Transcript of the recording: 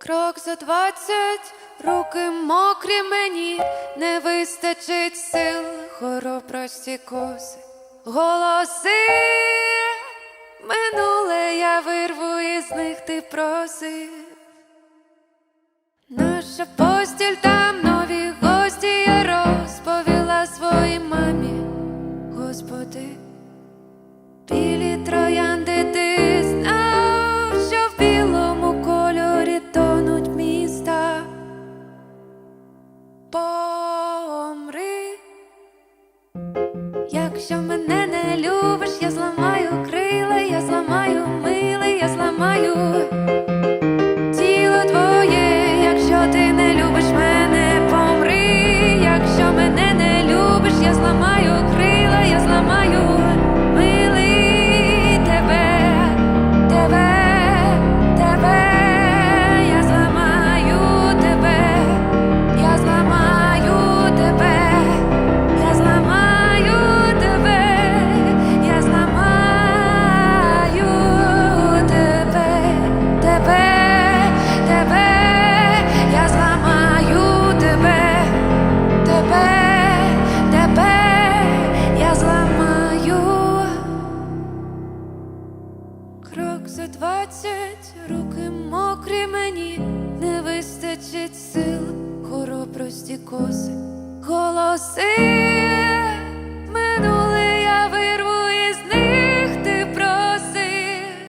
Крок за двадцять, руки мокрі мені, не вистачить сил, хоробрості коси, голоси. Минуле я вирву із них ти просив. Якщо мене не любиш, я зламаю Крок за двадцять, руки мокрі мені, не вистачить сил, хоробрості коси, голоси